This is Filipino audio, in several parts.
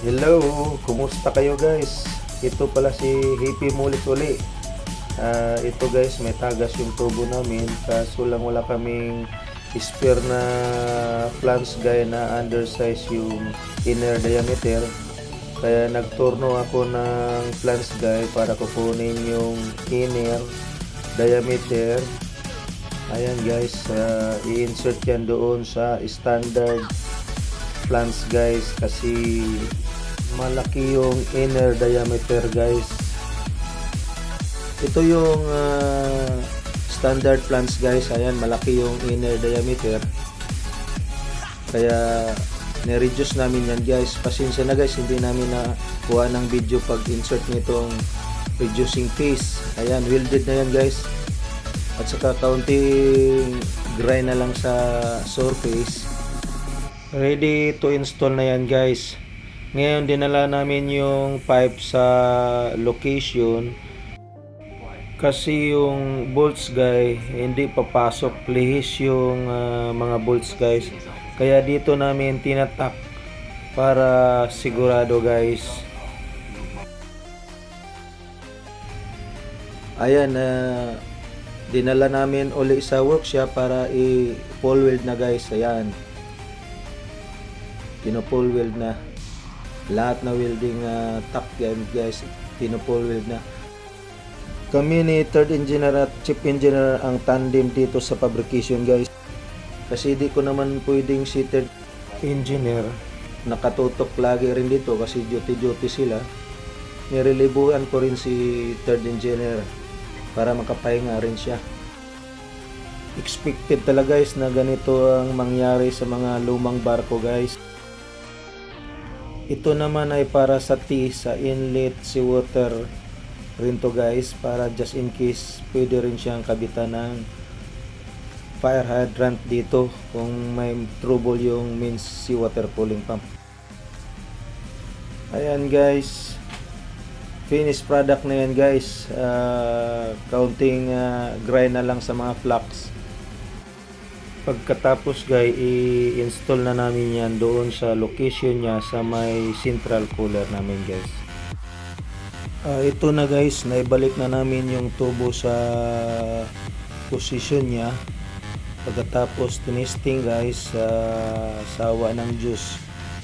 Hello, kumusta kayo guys? Ito pala si Happy Mulit uli. Ah, ito guys, may tagas yung tubo namin kaso lang wala kaming spare na flange guy na undersize yung inner diameter. Kaya nagturno ako ng flange guy para kukunin yung inner diameter. Ayan guys, ah, i-insert yan doon sa standard plants guys kasi malaki yung inner diameter guys. Ito yung ah, standard plants guys. Ayan malaki yung inner diameter. Kaya ni-reduce namin yan guys. Pasensya na guys hindi namin na kuha ng video pag insert nitong reducing phase ayan welded na yan guys. At saka kaunting grind na lang sa surface Ready to install na yan guys. Ngayon dinala namin yung pipe sa location kasi yung bolts guy hindi papasok lihis yung ah, mga bolts guys. Kaya dito namin tinatak para sigurado guys. Ayan na dinala namin uli sa workshop para i-full weld na guys. Ayan pinupul weld na. Lahat na welding uh, top yan guys. Pinupul weld na. Kami ni third engineer at chief engineer ang tandem dito sa fabrication guys. Kasi di ko naman pwedeng si third engineer. Nakatutok lagi rin dito kasi duty duty sila. Nirelibuan ko rin si third engineer para makapahinga rin siya. Expected talaga guys na ganito ang mangyari sa mga lumang barko guys ito naman ay para sa T sa inlet seawater rin to guys. Para just in case pwede rin siyang kabitan ng fire hydrant dito kung may trouble yung main seawater cooling pump. Ayan guys. Finished product na yan guys. Uh, counting uh, grind na lang sa mga flux Pagkatapos guys, i-install na namin yan doon sa location niya sa may central cooler namin guys. Ah, ito na guys, naibalik na namin yung tubo sa position niya. Pagkatapos tinisting guys sa sawa ng juice,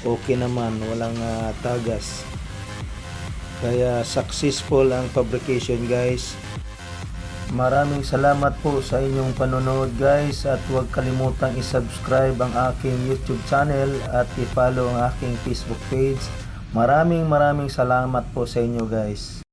okay naman, walang ah, tagas. Kaya successful ang fabrication guys. Maraming salamat po sa inyong panonood guys at huwag kalimutang i-subscribe ang aking YouTube channel at i-follow ang aking Facebook page. Maraming maraming salamat po sa inyo guys.